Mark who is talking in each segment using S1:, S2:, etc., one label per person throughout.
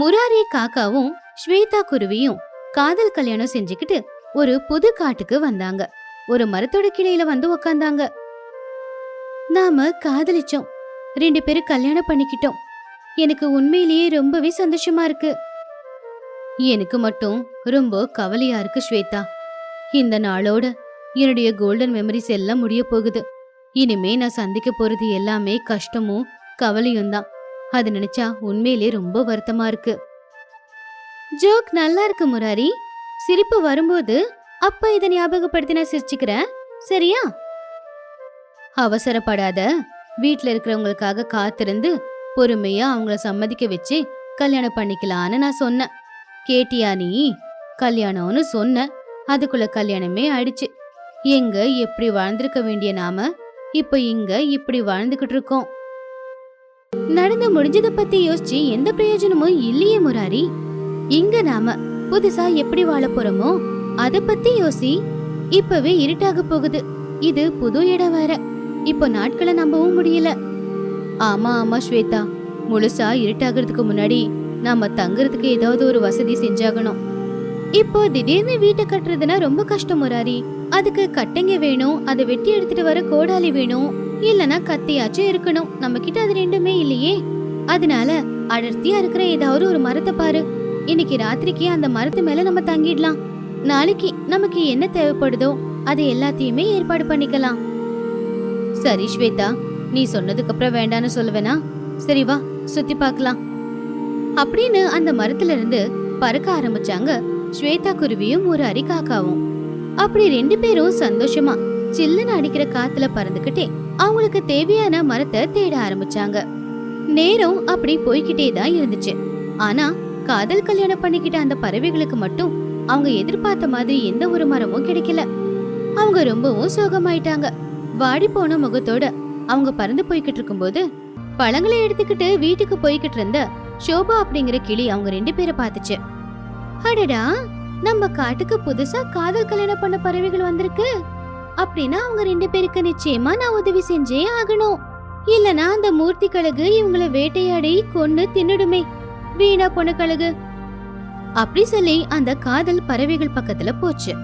S1: முராரி காக்காவும் ஸ்வேதா குருவியும் காதல் கல்யாணம் செஞ்சுக்கிட்டு ஒரு புது காட்டுக்கு வந்தாங்க. ஒரு மரத்தோட கிளையில வந்து உக்காந்தாங்க. நாம காதலிச்சோம். ரெண்டு பேரும் கல்யாணம் பண்ணிக்கிட்டோம். எனக்கு உண்மையிலேயே ரொம்பவே சந்தோஷமா இருக்கு. எனக்கு மட்டும் ரொம்ப கவலையா இருக்கு ஸ்வேதா. இந்த நாளோட என்னுடைய கோல்டன் மெமரிஸ் எல்லாம் முடிய போகுது. இனிமே நான் சந்திக்க போறது எல்லாமே கஷ்டமும் கவலையும் தான் அது நினைச்சா உண்மையிலே ரொம்ப வருத்தமா இருக்கு. ஜோக் நல்லா இருக்கு முராரி. சிரிப்பு வரும்போது அப்ப இதை ஞாபகப்படுத்தி நான் சிரிச்சுக்கிறேன் சரியா? அவசரப்படாத. வீட்ல இருக்கிறவங்களுக்காக காத்திருந்து பொறுமையா அவங்கள சம்மதிக்க வச்சு கல்யாணம் பண்ணிக்கலான்னு நான் சொன்னேன். கேட்டியா நீ? கல்யாணம்னு சொன்ன அதுக்குள்ள கல்யாணமே ஆயிடுச்சு. எங்க எப்படி வாழ்ந்திருக்க வேண்டிய நாம? இப்ப இங்க இப்படி வாழ்ந்துகிட்டு இருக்கோம். நடந்து முடிஞ்சத பத்தி யோசிச்சு எந்த பிரயோஜனமும் இல்லையே முராரி. இங்க நாம புதுசா எப்படி வாழ போறோமோ அத பத்தி யோசி. இப்பவே இருட்டாக போகுது. இது புது இடம் வேற. இப்போ நாட்களை நம்பவும் முடியல. ஆமா ஆமா ஸ்வேதா. முழுசா இருட்டாகிறதுக்கு முன்னாடி நாம தங்குறதுக்கு ஏதாவது ஒரு வசதி செஞ்சாகணும். இப்போ திடீர்னு வீட்டை கட்டுறதுனா ரொம்ப கஷ்டம் முராரி. அதுக்கு கட்டைங்க வேணும் அதை வெட்டி எடுத்துட்டு வர கோடாலி வேணும் இல்லனா கத்தியாச்சும் இருக்கணும். நம்ம கிட்ட அது ரெண்டுமே இல்லையே. அதனால அடர்த்தியா இருக்கிற ஏதாவது ஒரு மரத்தை பாரு. இன்னைக்கு ராத்திரிக்கு அந்த மரத்து மேல நம்ம தங்கிடலாம். நாளைக்கு நமக்கு என்ன தேவைப்படுதோ அது எல்லாத்தையுமே ஏற்பாடு பண்ணிக்கலாம். சரி ஸ்வேதா நீ சொன்னதுக்கு அப்புறம் வேண்டான்னு சொல்லுவேனா? சரி வா சுத்தி பார்க்கலாம். அப்படின்னு அந்த மரத்துல இருந்து பறக்க ஆரம்பிச்சாங்க ஸ்வேதா குருவியும் ஒரு அரி காக்காவும் அப்படி ரெண்டு பேரும் சந்தோஷமா சில்லுன்னு அடிக்கிற காத்துல பறந்துகிட்டே அவங்களுக்கு தேவையான மரத்தை தேட ஆரம்பிச்சாங்க. நேரம் அப்படி போய்கிட்டே தான் இருந்துச்சு. ஆனா காதல் கல்யாணம் பண்ணிக்கிட்ட அந்த பறவைகளுக்கு மட்டும் அவங்க எதிர்பார்த்த மாதிரி எந்த ஒரு மரமும் கிடைக்கல. அவங்க ரொம்பவும் சோகமாயிட்டாங்க. வாடி போன முகத்தோட அவங்க பறந்து போய்கிட்டு இருக்கும்போது பழங்களை எடுத்துக்கிட்டு வீட்டுக்கு போய்கிட்டு இருந்த ஷோபா அப்படிங்கிற கிளி அவங்க ரெண்டு பேரை பார்த்துச்சு. அடடா நம்ம காட்டுக்கு புதுசா காதல் கல்யாணம் பண்ண பறவைகள் வந்திருக்கு. அப்படின்னா அவங்க ரெண்டு பேருக்கு நிச்சயமா நான் உதவி செஞ்சே ஆகணும். இல்லனா அந்த மூர்த்தி கழுகு இவங்கள வேட்டையாடி கொன்னு தின்னுடுமே. வீணா பொண்ணு கழுகு. அப்படி சொல்லி அந்த காதல் பறவைகள் பக்கத்துல போச்சு.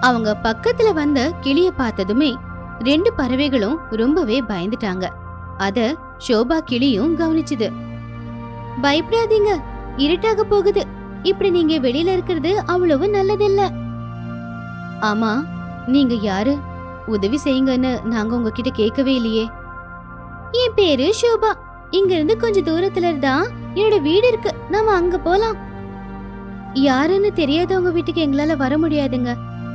S1: அவங்க பக்கத்துல வந்த கிளிய பார்த்ததுமே ரெண்டு பறவைகளும் ரொம்பவே பயந்துட்டாங்க. அத ஷோபா கிளியும் கவனிச்சுது. பயப்படாதீங்க இருட்டாக போகுது. இப்படி நீங்க வெளியில இருக்கிறது அவ்வளவு நல்லதில்ல. ஆமா நீங்க யாரு? உதவி செய்யுங்கன்னு நாங்க உங்ககிட்ட கேட்கவே இல்லையே. என் பேரு ஷோபா. இங்க இருந்து கொஞ்ச தூரத்துல தான் என்னோட வீடு இருக்கு. நாம அங்க போலாம். யாருன்னு தெரியாதவங்க வீட்டுக்கு எங்களால வர முடியாதுங்க.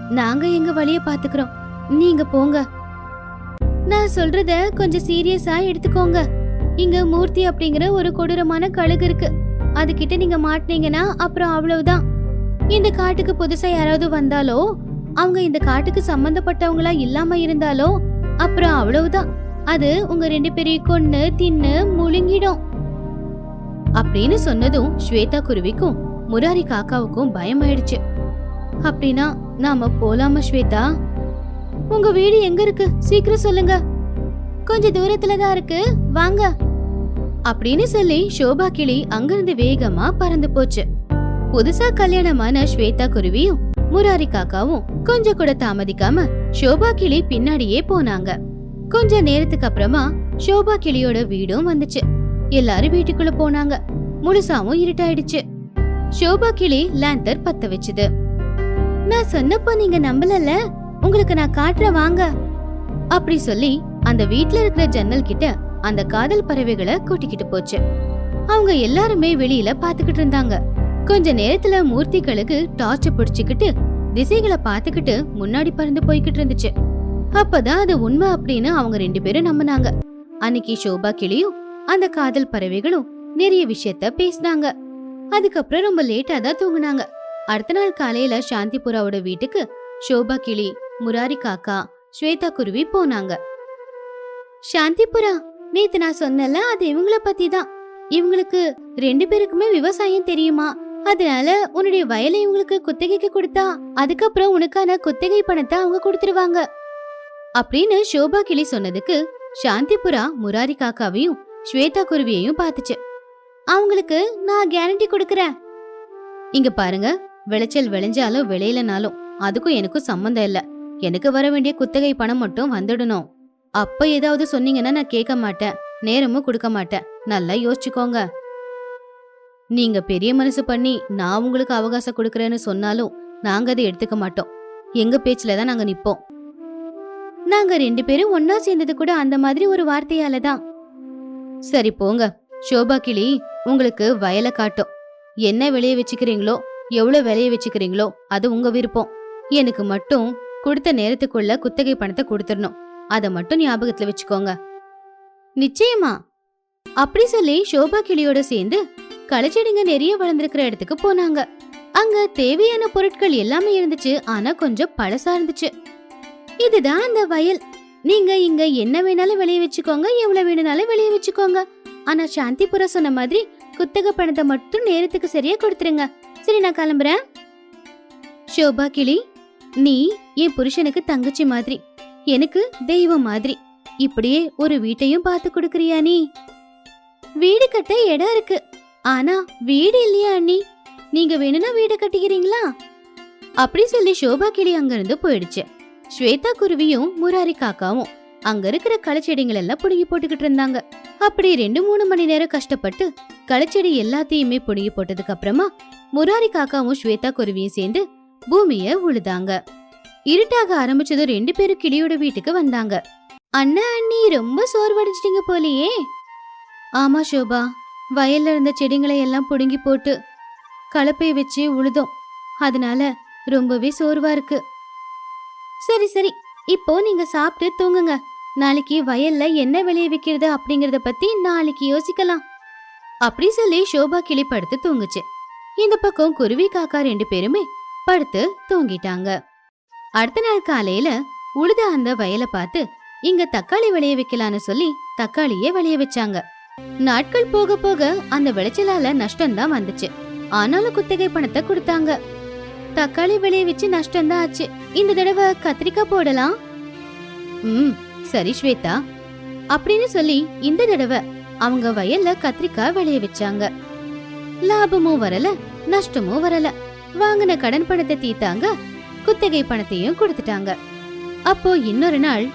S1: நாங்க எங்க வழிய பாத்துக்கிறோம் நீங்க போங்க. நான் சொல்றத கொஞ்சம் சீரியஸா எடுத்துக்கோங்க. இங்க மூர்த்தி அப்படிங்கிற ஒரு கொடூரமான கழுகு இருக்கு. அதுகிட்ட நீங்க மாட்டினீங்கன்னா அப்புறம் அவ்வளவுதான். இந்த காட்டுக்கு புதுசா யாராவது வந்தாலோ அவங்க இந்த காட்டுக்கு சம்பந்தப்பட்டவங்களா இல்லாம இருந்தாலோ அப்புறம் அவ்வளவுதான். அது உங்க ரெண்டு பேரையும் கொன்னு தின்னு முழுங்கிடும். அப்படின்னு சொன்னதும் ஸ்வேதா குருவிக்கும் முராரி காக்காவுக்கும் பயம் ஆயிடுச்சு அப்படின்னா நாம போலாமா ஸ்வேதா? உங்க வீடு எங்க இருக்கு? சீக்கிரம் சொல்லுங்க. கொஞ்ச தூரத்துல தான் இருக்கு. வாங்க. அப்படின்னு சொல்லி ஷோபா கிளி அங்கிருந்து வேகமா பறந்து போச்சு. புதுசா கல்யாணமான ஸ்வேதா குருவியும் முராரி காக்காவும் கொஞ்சம் கூட தாமதிக்காம ஷோபா கிளி பின்னாடியே போனாங்க. கொஞ்ச நேரத்துக்கு அப்புறமா ஷோபா கிளியோட வீடும் வந்துச்சு. எல்லாரும் வீட்டுக்குள்ள போனாங்க. முழுசாவும் இருட்டாயிடுச்சு. ஷோபா கிளி லேந்தர் பத்த வச்சுது. நான் சொன்னப்போ நீங்க நம்பலல உங்களுக்கு நான் காட்டுறேன் வாங்க. அப்படி சொல்லி அந்த வீட்ல இருக்கிற ஜன்னல் கிட்ட அந்த காதல் பறவைகளை கூட்டிக்கிட்டு போச்சு. அவங்க எல்லாருமே வெளியில பாத்துக்கிட்டு இருந்தாங்க. கொஞ்ச நேரத்துல மூர்த்திகளுக்கு டார்ச்ச பிடிச்சுக்கிட்டு திசைகளை பாத்துக்கிட்டு முன்னாடி பறந்து போய்கிட்டு இருந்துச்சு. அப்பதான் அது உண்மை அப்படின்னு அவங்க ரெண்டு பேரும் நம்பினாங்க. அன்னைக்கு ஷோபா கிளியும் அந்த காதல் பறவைகளும் நிறைய விஷயத்த பேசினாங்க. அதுக்கப்புறம் ரொம்ப லேட்டா தான் தூங்குனாங்க. அடுத்த நாள் காலையில சாந்திபுராவோட வீட்டுக்கு ஷோபா கிளி முராரி காக்கா ஸ்வேதா குருவி போனாங்க. சாந்திபுரா நேத்து நான் சொன்னல அது இவங்கள பத்தி தான் இவங்களுக்கு ரெண்டு பேருக்குமே விவசாயம் தெரியுமா? அதனால உன்னுடைய வயலை இவங்களுக்கு குத்தகைக்கு கொடுத்தா அதுக்கப்புறம் உனக்கான குத்தகை பணத்தை அவங்க கொடுத்துருவாங்க. அப்படின்னு ஷோபா கிளி சொன்னதுக்கு சாந்திபுரா முராரி காக்காவையும் ஸ்வேதா குருவியையும் பார்த்துச்சு. அவங்களுக்கு நான் கேரண்டி கொடுக்கறேன். இங்க பாருங்க விளைச்சல் விளைஞ்சாலும் விளையலனாலும் அதுக்கும் எனக்கும் சம்மந்தம் இல்ல. எனக்கு வர வேண்டிய குத்தகை பணம் மட்டும் வந்துடணும். அப்ப ஏதாவது சொன்னீங்கன்னா நான் கேட்க மாட்டேன் நேரமும் கொடுக்க மாட்டேன். நல்லா யோசிச்சுக்கோங்க. நீங்க பெரிய மனசு பண்ணி நான் உங்களுக்கு அவகாசம் கொடுக்கறேன்னு சொன்னாலும் நாங்க அதை எடுத்துக்க மாட்டோம். எங்க பேச்சுல தான் நாங்க நிப்போம். நாங்க ரெண்டு பேரும் ஒன்னா சேர்ந்தது கூட அந்த மாதிரி ஒரு வார்த்தையால தான். சரி போங்க. சோபா கிளி உங்களுக்கு வயலை காட்டும். என்ன விளைய வச்சுக்கிறீங்களோ எவ்வளவு விளைய வச்சுக்கிறீங்களோ அது உங்க விருப்பம். எனக்கு மட்டும் கொடுத்த நேரத்துக்குள்ள குத்தகை பணத்தை கொடுத்துடணும். அதை மட்டும் ஞாபகத்துல வச்சுக்கோங்க. நிச்சயமா. அப்படி சொல்லி சோபா கிளியோட சேர்ந்து களைச்செடிங்க நிறைய வளர்ந்துருக்கிற இடத்துக்கு போனாங்க. அங்க தேவையான பொருட்கள் எல்லாமே இருந்துச்சு. ஆனா கொஞ்சம் பழசா இருந்துச்சு. இதுதான் அந்த வயல். நீங்க இங்க என்ன வேணாலும் விளைய வச்சுக்கோங்க. எவ்வளவு வேணும்னாலும் வெளிய வச்சுக்கோங்க. ஆனா சாந்திபுரா சொன்ன மாதிரி குத்தக பணத்தை மட்டும் நேரத்துக்கு சரியா கொடுத்துருங்க. சரி நான் கிளம்புறேன். ஷோபா கிளி நீ என் புருஷனுக்கு தங்கச்சி மாதிரி. எனக்கு தெய்வம் மாதிரி. இப்படியே ஒரு வீட்டையும் பார்த்து கொடுக்கறியா நீ? வீடு கட்ட இடம் இருக்கு. ஆனா வீடு இல்லையா அண்ணி? நீங்க வேணும்னா வீடு கட்டிக்கிறீங்களா? அப்படி சொல்லி ஷோபா கிளி அங்கிருந்து போயிடுச்சு. ஸ்வேதா குருவியும் முராரி காக்காவும் அங்க இருக்கிற களச்செடிகள் எல்லாம் புடுங்கி போட்டுக்கிட்டு இருந்தாங்க. அப்படி ரெண்டு மூணு மணி நேரம் கஷ்டப்பட்டு களச்செடி எல்லாத்தையுமே புடுங்கி போட்டதுக்கு அப்புறமா முராரி காக்காவும் ஸ்வேதா குருவியும் சேர்ந்து பூமிய உழுதாங்க. இருட்டாக ஆரம்பிச்சதும் ரெண்டு பேரும் கிளியோட வீட்டுக்கு வந்தாங்க. அண்ணா அண்ணி ரொம்ப சோர்வடைஞ்சிட்டீங்க போலியே. ஆமா சோபா வயல்ல இருந்த செடிங்களை எல்லாம் புடுங்கி போட்டு கலப்பை வச்சு உழுதோம். அதனால ரொம்பவே சோர்வா இருக்கு. சரி சரி. இப்போ நீங்க சாப்பிட்டு தூங்குங்க. நாளைக்கு வயல்ல என்ன விளைவிக்கிறது அப்படிங்கறத பத்தி நாளைக்கு யோசிக்கலாம். அப்படி சொல்லி சோபா கிளி படுத்து தூங்குச்சு. இந்த பக்கம் குருவி காக்கா ரெண்டு பேருமே படுத்து தூங்கிட்டாங்க. அடுத்த நாள் காலையில உழுத அந்த வயலை பார்த்து இங்க தக்காளி விளைய வைக்கலான்னு சொல்லி தக்காளியே விளைய வச்சாங்க. நாட்கள் போக போக அந்த விளைச்சலால நஷ்டம் தான் வந்துச்சு. ஆனாலும் குத்தகை பணத்தை கொடுத்தாங்க. தக்காளி விளைய வச்சு நஷ்டம் தான் ஆச்சு. இந்த தடவை கத்திரிக்காய் போடலாம்? ம் சரி ஸ்வேதா. அப்படின்னு சொல்லி இந்த தடவை அவங்க வயல்ல கத்திரிக்காய் விளைய வச்சாங்க. லாபமும் வரல நஷ்டமும் வரல. வாங்கின கடன் பணத்தை தீத்தாங்க குத்தகை பணத்தையும் கொடுத்துட்டாங்க. அப்போ இன்னொரு நாள்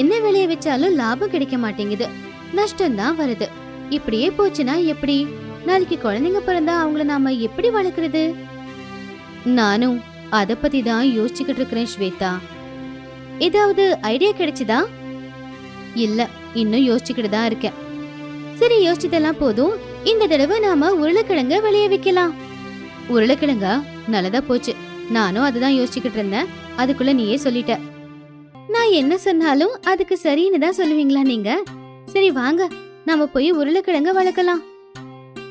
S1: என்ன விளைய வச்சாலும் லாபம் கிடைக்க மாட்டேங்குது. நஷ்டம்தான் வருது. இப்படியே போச்சுன்னா எப்படி? நாளைக்கு குழந்தைங்க பிறந்தா அவங்கள நாம எப்படி வளர்க்கறது? நானும் அத பத்தி தான் யோசிச்சுக்கிட்டு இருக்கிறேன் ஸ்வேதா. ஏதாவது ஐடியா கிடைச்சுதா? இல்ல இன்னும் யோசிச்சுக்கிட்டு தான் இருக்கேன். சரி யோசிச்சதெல்லாம் போதும். இந்த தடவை நாம உருளைக்கிழங்க விளைய வைக்கலாம். உருளைக்கிழங்கா? நல்லதா போச்சு. நானும் அதுதான் யோசிச்சுக்கிட்டு இருந்தேன். அதுக்குள்ள நீயே சொல்லிட்ட. நான் என்ன சொன்னாலும் அதுக்கு சரின்னு தான் சொல்லுவீங்களா நீங்க? சரி வாங்க. நாம போய் உருளைக்கிழங்க வளர்க்கலாம்.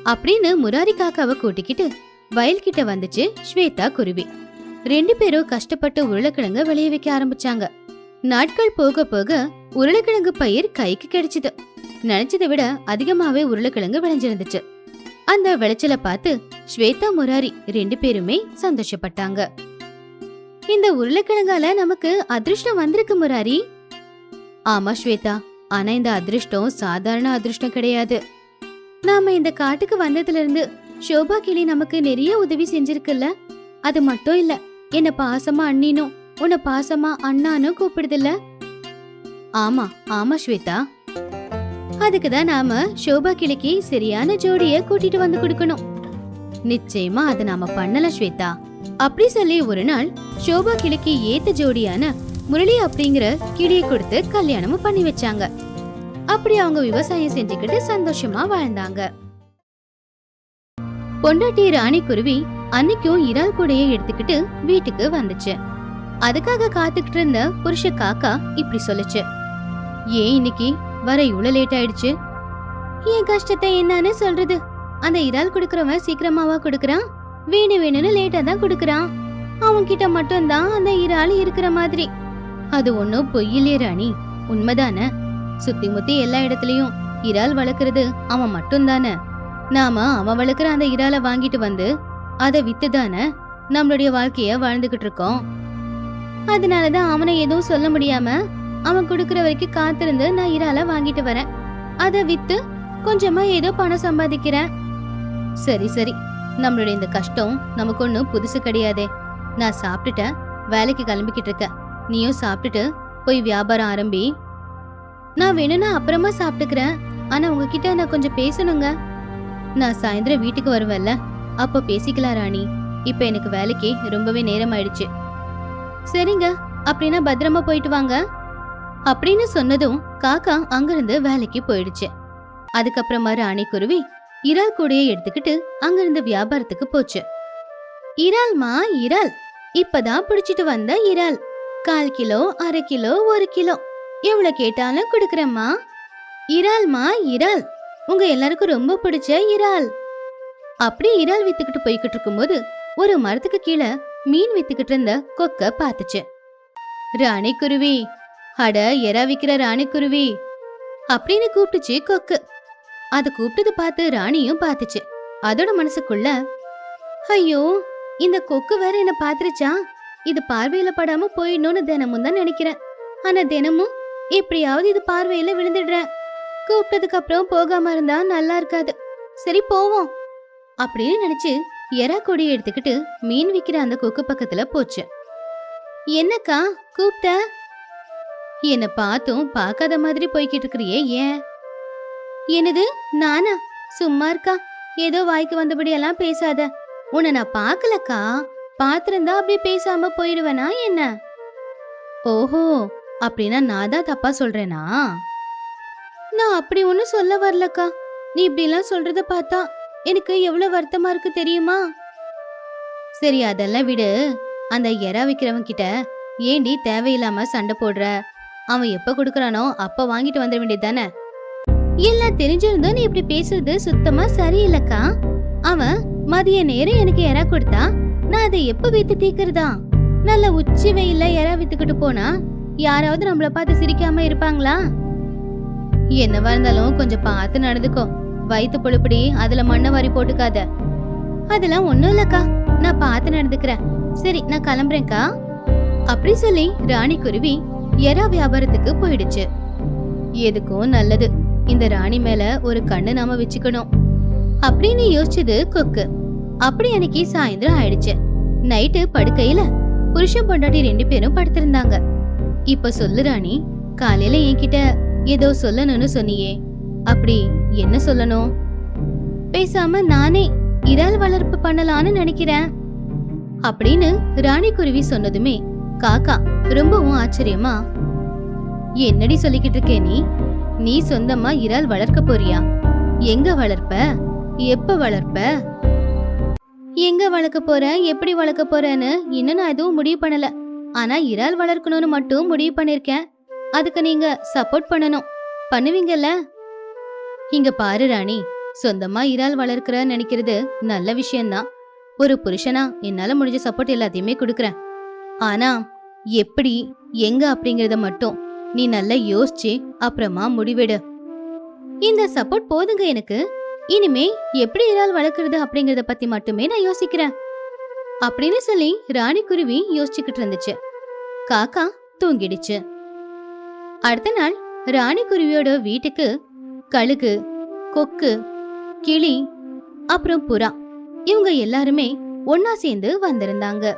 S1: அப்படின்னு முராரி காக்காவை கூட்டிக்கிட்டு வயல்கிட்ட வந்துச்சு ஸ்வேதா குருவி. ரெண்டு பேரும் கஷ்டப்பட்டு உருளைக்கிழங்க விளைய வைக்க ஆரம்பிச்சாங்க. நாட்கள் போக போக உருளைக்கிழங்கு பயிர் கைக்கு கிடைச்சது. நினைச்சதை விட அதிகமாவே உருளைக்கிழங்கு விளைஞ்சிருந்துச்சு. அந்த விளைச்சலை பார்த்து ஸ்வேதா முராரி ரெண்டு பேருமே சந்தோஷப்பட்டாங்க. இந்த உருளைக்கிழங்கால நமக்கு அதிர்ஷ்டம் வந்திருக்கு முராரி. ஆமா ஸ்வேதா ஆனா இந்த அதிர்ஷ்டம் சாதாரண அதிர்ஷ்டம் கிடையாது. நாம இந்த காட்டுக்கு வந்ததுல இருந்து ஷோபா கிளி நமக்கு நிறைய உதவி செஞ்சிருக்குல்ல? அது மட்டும் இல்ல என்ன பாசமா அண்ணினும் உன்னை பாசமா அண்ணானும் கூப்பிடுதுல்ல? ஆமா ஆமா ஸ்வேதா. அதுக்கு தான் நாம ஷோபா கிளிக்கு சரியான ஜோடிய கூட்டிட்டு வந்து கொடுக்கணும். நிச்சயமா அதை நாம பண்ணல ஸ்வேதா. அப்படி சொல்லி ஒரு நாள் ஷோபா கிளிக்கு ஏத்த ஜோடியான முரளி அப்படிங்கிற கிளியை கொடுத்து கல்யாணமும் பண்ணி வச்சாங்க. அப்படி அவங்க விவசாயம் செஞ்சுக்கிட்டு சந்தோஷமா வாழ்ந்தாங்க. பொண்டாட்டி ராணி குருவி அன்னைக்கும் இறால் கூடையை எடுத்துக்கிட்டு வீட்டுக்கு வந்துச்சு. அதுக்காக காத்துக்கிட்டு இருந்த புருஷ காக்கா இப்படி சொல்லுச்சு. ஏன் இன்னைக்கு? வர இவ்வளவு லேட் ஆயிடுச்சு. என் கஷ்டத்தை என்னன்னு சொல்றது? அந்த இறால் குடுக்கறவன் சீக்கிரமாவா குடுக்கறான்? வேணு வேணும்னு லேட்டா தான் குடுக்கறான். அவன்கிட்ட மட்டும்தான் அந்த இறால் இருக்கிற மாதிரி. அது ஒன்னும் பொய்யிலே ராணி உண்மைதானே? சுத்தி முத்தி எல்லா இடத்துலயும் இறால் வளர்க்கறது அவன் மட்டும்தானே? நாம அவன் வளர்க்குற அந்த இறால வாங்கிட்டு வந்து அதை வித்து தானே நம்மளுடைய வாழ்க்கைய வாழ்ந்துகிட்டு இருக்கோம். அதனாலதான் அவனை எதுவும் சொல்ல முடியாம அவன் கொடுக்கற வரைக்கும் காத்திருந்து நான் இறால வாங்கிட்டு வரேன். அதை வித்து கொஞ்சமா ஏதோ பணம் சம்பாதிக்கிறேன். சரி சரி. நம்மளுடைய இந்த கஷ்டம் நமக்கு ஒன்றும் புதுசு கிடையாதே. நான் சாப்பிட்டுட்டேன். வேலைக்கு கிளம்பிக்கிட்டு இருக்கேன். நீயும் சாப்பிட்டுட்டு போய் வியாபாரம் ஆரம்பி. நான் வேணும்னா அப்புறமா சாப்பிட்டுக்கிறேன். ஆனா உங்ககிட்ட நான் கொஞ்சம் பேசணுங்க. நான் சாயந்தரம் வீட்டுக்கு வருவேன்ல. அப்போ பேசிக்கலாம் ராணி. இப்ப எனக்கு வேலைக்கு ரொம்பவே நேரம் ஆயிடுச்சு சரிங்க. அப்படின்னா பத்திரமா போயிட்டு வாங்க. அப்படின்னு சொன்னதும் காக்கா அங்கிருந்து வேலைக்கு போயிடுச்சு. அதுக்கப்புறமா ராணி குருவி இறால் கூடைய எடுத்துக்கிட்டு அங்கிருந்து வியாபாரத்துக்கு போச்சு. இறால்மா இறால். இப்பதான் பிடிச்சிட்டு வந்த இறால். கால் கிலோ அரை கிலோ ஒரு கிலோ. எவ்வளவு கேட்டாலும் கொடுக்கறேம்மா. இறால்மா இறால். உங்க எல்லாருக்கும் ரொம்ப பிடிச்ச இறால். அப்படி இறால் வித்துக்கிட்டு போய்கிட்டு இருக்கும்போது ஒரு மரத்துக்கு கீழே மீன் வித்துக்கிட்டு இருந்த கொக்க பார்த்துச்சு. ராணிக்குருவி அட எறா விக்கிற ராணி குருவி. அப்படின்னு கூப்பிட்டுச்சு கொக்கு. அது கூப்பிட்டது பார்த்து ராணியும் பார்த்துச்சு. அதோட மனசுக்குள்ள ஐயோ இந்த கொக்கு வேற என்ன பாத்துருச்சா இது பார்வையில படாம போயிடணும்னு தினமும் தான் நினைக்கிறேன். ஆனா தினமும் எப்படியாவது இது பார்வையில விழுந்துடுறேன். கூப்பிட்டதுக்கு அப்புறம் போகாம இருந்தா நல்லா இருக்காது. சரி போவோம். அப்படின்னு நினைச்சு எறா கொடியை எடுத்துக்கிட்டு மீன் விக்கிற அந்த கொக்கு பக்கத்துல போச்சு. என்னக்கா கூப்பிட்ட? என்ன பார்த்தும் பார்க்காத மாதிரி போய்கிட்டு இருக்கிறியே ஏன்? என்னது நானா? சும்மா இருக்கா? ஏதோ வாய்க்கு வந்தபடியெல்லாம் பேசாத. உன்னை நான் பார்க்கலக்கா? பார்த்திருந்தா அப்படி பேசாம போயிடுவேனா என்ன? ஓஹோ அப்படின்னா நான் தான் தப்பா சொல்றேனா? நான் அப்படி ஒன்றும் சொல்ல வரலக்கா. நீ இப்படிலாம் சொல்றத பார்த்தா எனக்கு எவ்வளவு வருத்தமா இருக்கு தெரியுமா? சரி அதெல்லாம் விடு. அந்த எறா விக்கிறவன் கிட்ட ஏண்டி தேவையில்லாம சண்டை போடுற? அவன் எப்ப கொடுக்கறானோ அப்ப வாங்கிட்டு வந்துட வேண்டியது தானே எல்லாம் தெரிஞ்சிருந்தும் நீ இப்படி பேசுறது சுத்தமா சரியில்லக்கா. அவன் மதிய நேரம் எனக்கு எறா கொடுத்தா நான் அதை எப்ப வித்து தீக்கிறதா நல்ல உச்சி வெயில்ல எறா வித்துக்கிட்டு போனா யாராவது நம்மள பார்த்து சிரிக்காம இருப்பாங்களா? என்னவா இருந்தாலும் கொஞ்சம் பார்த்து நடந்துக்கோ. வயிற்று பொழுப்படி அதுல மண்ணை வாரி போட்டுக்காத. அதெல்லாம் ஒண்ணும் இல்லக்கா. நான் பார்த்து நடந்துக்கிறேன். சரி நான் கிளம்புறேன்க்கா. அப்படி சொல்லி ராணி குருவி எறா வியாபாரத்துக்கு போயிடுச்சு. எதுக்கும் நல்லது. இந்த ராணி மேல ஒரு கண்ணு நாம வச்சுக்கணும். அப்படின்னு யோசிச்சது கொக்கு. அப்படி அன்னைக்கு சாயந்தரம் ஆயிடுச்சு. நைட்டு படுக்கையில புருஷன் பொண்டாட்டி ரெண்டு பேரும் படுத்திருந்தாங்க. இப்ப சொல்லு ராணி காலையில என்கிட்ட ஏதோ சொல்லணும்னு சொன்னியே அப்படி என்ன சொல்லணும்? பேசாம நானே இறால் வளர்ப்பு பண்ணலான்னு நினைக்கிறேன். அப்படின்னு ராணி குருவி சொன்னதுமே காக்கா ரொம்பவும் ஆச்சரியமா என்னடி சொல்லிக்கிட்டு இருக்கே நீ? நீ சொந்தமா இறால் வளர்க்க போறியா? எங்க வளர்ப்ப? எப்ப வளர்ப்ப? எங்க வளர்க்க போறேன் எப்படி வளர்க்க போறேன்னு இன்னும் நான் எதுவும் முடிவு பண்ணல. ஆனா இறால் வளர்க்கணும்னு மட்டும் முடிவு பண்ணிருக்கேன். அதுக்கு நீங்க சப்போர்ட் பண்ணணும். பண்ணுவீங்கல்ல? இங்க பாரு ராணி சொந்தமா இறால் வளர்க்கிற நினைக்கிறது நல்ல விஷயம்தான். ஒரு புருஷனா என்னால முடிஞ்ச சப்போர்ட் எல்லாத்தையுமே கொடுக்குறேன். ஆனா எப்படி எங்க அப்படிங்கறத மட்டும் நீ நல்லா யோசிச்சு அப்புறமா முடிவெடு. இந்த சப்போர்ட் போதுங்க எனக்கு. இனிமே எப்படி இறால் வளர்க்கறது அப்படிங்கறத பத்தி மட்டுமே நான் யோசிக்கிறேன். அப்படின்னு சொல்லி ராணி குருவி யோசிச்சுக்கிட்டு இருந்துச்சு. காக்கா தூங்கிடுச்சு. அடுத்த நாள் ராணி குருவியோட வீட்டுக்கு கழுகு கொக்கு கிளி அப்புறம் புறா இவங்க எல்லாருமே ஒன்னா சேர்ந்து வந்திருந்தாங்க.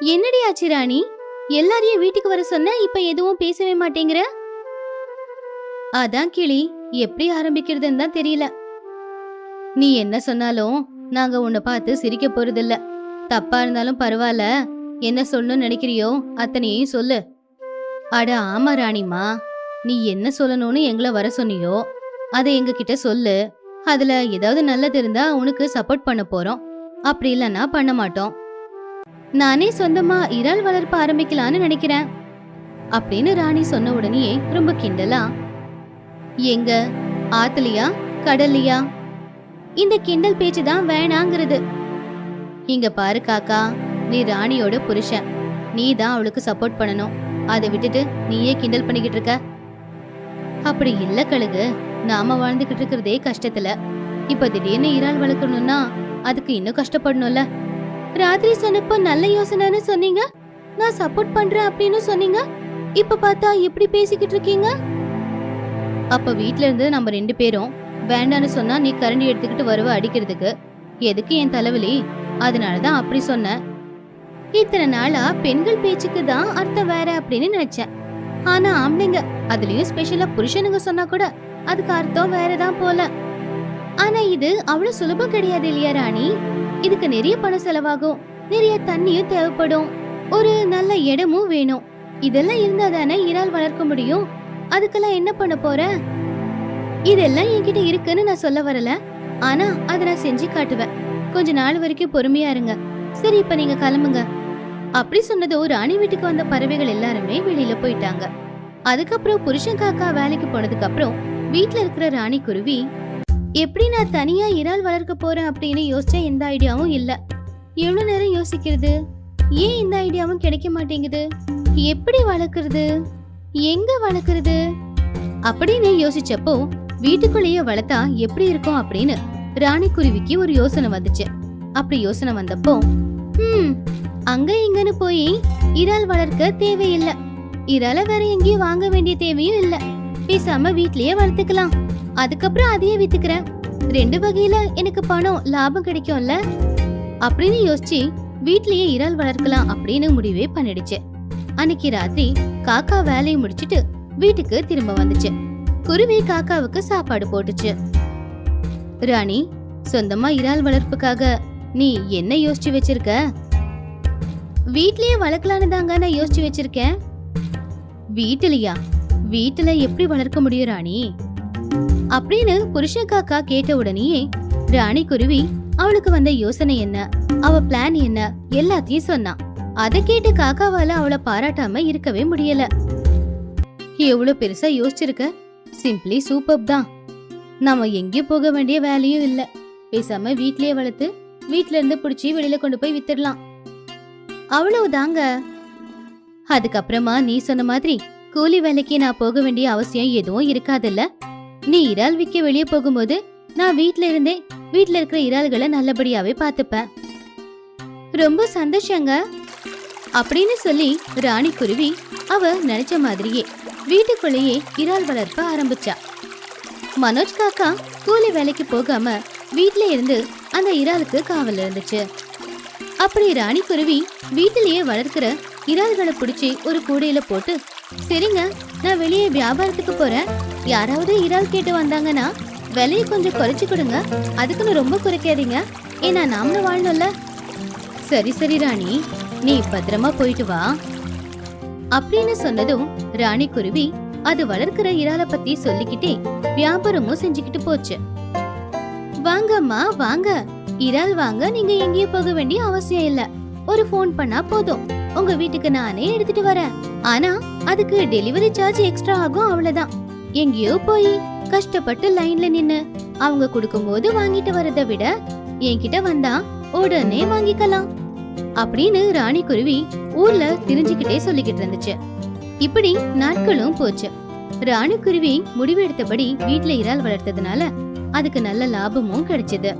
S1: என்னடி ஆச்சு ராணி? எல்லாரையும் வீட்டுக்கு வர சொன்ன இப்ப எதுவும் பேசவே மாட்டேங்கிற? அதான் கிளி எப்படி ஆரம்பிக்கிறதுன்னு தான் தெரியல. நீ என்ன சொன்னாலும் நாங்க உன்னை பார்த்து சிரிக்க போறதில்ல. தப்பா இருந்தாலும் பரவாயில்ல. என்ன சொல்லணும்னு நினைக்கிறியோ அத்தனையும் சொல்லு. அட ஆமா ராணிமா நீ என்ன சொல்லணும்னு எங்களை வர சொன்னியோ அதை எங்ககிட்ட சொல்லு. அதுல ஏதாவது நல்லது இருந்தா உனக்கு சப்போர்ட் பண்ண போறோம். அப்படி இல்லைன்னா பண்ண மாட்டோம். நானே சொந்தமா இறால் வளர்ப்பு ஆரம்பிக்கலான்னு நினைக்கிறேன். அப்படின்னு ராணி சொன்ன உடனேயே ரொம்ப கிண்டலா எங்க? ஆத்துலயா? கடல்லையா? இந்த கிண்டல் பேச்சு தான் வேணாங்கிறது. இங்க பாரு காக்கா நீ ராணியோட புருஷன். நீ தான் அவளுக்கு சப்போர்ட் பண்ணணும். அதை விட்டுட்டு நீயே கிண்டல் பண்ணிக்கிட்டு இருக்க. அப்படி இல்ல கழுகு நாம வாழ்ந்துகிட்டு இருக்கிறதே கஷ்டத்துல. இப்ப திடீர்னு இறால் வளர்க்கணும்னா அதுக்கு இன்னும் கஷ்டப்படணும்ல. ராத்திரி சொன்னப்போ நல்ல யோசனைன்னு சொன்னீங்க? நான் சப்போர்ட் பண்றேன் அப்படின்னு சொன்னீங்க? இப்ப பார்த்தா எப்படி பேசிக்கிட்டு இருக்கீங்க? அப்போ வீட்டில இருந்து நம்ம ரெண்டு பேரும் வேண்டான்னு சொன்னா நீ கரண்டி எடுத்துக்கிட்டு வருவ அடிக்கிறதுக்கு. எதுக்கு என் தலைவலி? அதனாலதான் அப்படி சொன்னேன் இத்தனை நாளா பெண்கள் பேச்சுக்கு தான் அர்த்தம் வேற அப்படின்னு நினைச்சேன். ஆனா ஆம்பளைங்க அதுலயும் ஸ்பெஷலா புருஷனுங்க சொன்னா கூட அதுக்கு அர்த்தம் வேறதான் போல. ஆனா இது அவ்வளவு சுலபம் கிடையாது இல்லையா ராணி? இதுக்கு நிறைய பணம் செலவாகும் நிறைய தண்ணியும் தேவைப்படும் ஒரு நல்ல இடமும் வேணும். இதெல்லாம் இருந்தா தானே இறால் வளர்க்க முடியும்? அதுக்கெல்லாம் என்ன பண்ண போற? இதெல்லாம் என்கிட்ட இருக்குன்னு நான் சொல்ல வரல. ஆனா அதை நான் செஞ்சு காட்டுவேன். கொஞ்ச நாள் வரைக்கும் பொறுமையா இருங்க. சரி இப்ப நீங்க கிளம்புங்க. அப்படி சொன்னதோ ராணி வீட்டுக்கு வந்த பறவைகள் எல்லாருமே வெளியில போயிட்டாங்க. அதுக்கப்புறம் புருஷன் காக்கா வேலைக்கு போனதுக்கு அப்புறம் வீட்டுல இருக்கிற ராணி குருவி எப்படி நான் தனியா இறால் வளர்க்க போறேன்? அப்படின்னு யோசிச்சா எந்த ஐடியாவும் இல்ல. எவ்வளவு நேரம் யோசிக்கிறது? ஏன் இந்த ஐடியாவும் கிடைக்க மாட்டேங்குது? எப்படி வளர்க்கறது? எங்க வளர்க்கறது? அப்படின்னு யோசிச்சப்போ வீட்டுக்குள்ளேயே வளர்த்தா எப்படி இருக்கும் அப்படின்னு ராணிக்குருவிக்கு ஒரு யோசனை வந்துச்சு. அப்படி யோசனை வந்தப்போ ஹம் அங்க இங்கன்னு போய் இறால் வளர்க்க தேவையில்லை. இறால வேற எங்கேயும் வாங்க வேண்டிய தேவையும் இல்ல. பேசாம வீட்லயே வளர்த்துக்கலாம். அதுக்கப்புறம் அதையே வித்துக்கிறேன். ரெண்டு வகையில எனக்கு பணம் லாபம் கிடைக்கும்ல? அப்படின்னு யோசிச்சு வீட்லயே இறால் வளர்க்கலாம் அப்படின்னு முடிவே பண்ணிடுச்சு. அன்னைக்கு ராத்திரி காக்கா வேலையை முடிச்சிட்டு வீட்டுக்கு திரும்ப வந்துச்சு. குருவி காக்காவுக்கு சாப்பாடு போட்டுச்சு. ராணி சொந்தமா இறால் வளர்ப்புக்காக நீ என்ன யோசிச்சு வச்சிருக்க? வீட்லயே வளர்க்கலான்னு தாங்க நான் யோசிச்சு வச்சிருக்கேன். வீட்டுலயா? வீட்டுல எப்படி வளர்க்க முடியும் ராணி? அப்படின்னு புருஷன் காக்கா கேட்ட உடனேயே ராணி குருவி அவளுக்கு வந்த யோசனை என்ன அவ பிளான் என்ன எல்லாத்தையும் சொன்னான். அதை கேட்டு காக்காவால அவளை பாராட்டாம இருக்கவே முடியல. எவ்வளவு பெருசா யோசிச்சிருக்க? சிம்பிளி சூப்பர் தான். நாம எங்கேயும் போக வேண்டிய வேலையும் இல்ல. பேசாம வீட்லயே வளர்த்து வீட்ல இருந்து புடிச்சு வெளியில கொண்டு போய் வித்துடலாம். அவ்வளவுதாங்க. அதுக்கப்புறமா நீ சொன்ன மாதிரி கூலி வேலைக்கு நான் போக வேண்டிய அவசியம் எதுவும் இருக்காதுல்ல? நீ இறால் விற்க வெளியே போகும்போது நான் வீட்ல இருந்தே வீட்ல இருக்கிற இறால்களை நல்லபடியாவே பார்த்துப்பேன். ரொம்ப சந்தோஷங்க. அப்படின்னு சொல்லி ராணி குருவி அவ நினைச்ச மாதிரியே வீட்டுக்குள்ளேயே இறால் வளர்ப்ப ஆரம்பிச்சா. மனோஜ் காக்கா கூலி வேலைக்கு போகாம வீட்ல இருந்து அந்த இறாலுக்கு காவல் இருந்துச்சு. அப்படி ராணி குருவி வீட்டிலேயே வளர்க்கிற இறால்களை பிடிச்சி ஒரு கூடையில போட்டு சரிங்க நான் வெளியே வியாபாரத்துக்கு போறேன். யாராவது இறால் கேட்டு வந்தாங்கன்னா விலையை கொஞ்சம் குறைச்சு கொடுங்க. அதுக்குன்னு ரொம்ப குறைக்காதீங்க. ஏன்னா நாமளும் வாழணும்ல. சரி சரி ராணி. நீ பத்திரமா போயிட்டு வா. அப்படின்னு சொன்னதும் ராணி குருவி அது வளர்க்கிற இறால பத்தி சொல்லிக்கிட்டே வியாபாரமும் செஞ்சுக்கிட்டு போச்சு. வாங்கம்மா வாங்க. இறால் வாங்க நீங்க எங்கேயும் போக வேண்டிய அவசியம் இல்ல. ஒரு ஃபோன் பண்ணா போதும். உங்க வீட்டுக்கு நானே எடுத்துட்டு வரேன். ஆனா அதுக்கு டெலிவரி சார்ஜ் எக்ஸ்ட்ரா ஆகும் அவ்வளவுதான். எங்கேயோ போய் கஷ்டப்பட்டு லைன்ல நின்னு அவங்க கொடுக்கும்போது வாங்கிட்டு வரதை விட என்கிட்ட வந்தா உடனே வாங்கிக்கலாம். அப்படின்னு ராணி குருவி ஊர்ல திரிஞ்சுக்கிட்டே சொல்லிக்கிட்டு இருந்துச்சு. இப்படி நாட்களும் போச்சு. ராணி குருவி முடிவு எடுத்தபடி இறால் வளர்த்ததுனால அதுக்கு நல்ல லாபமும் கிடைச்சது.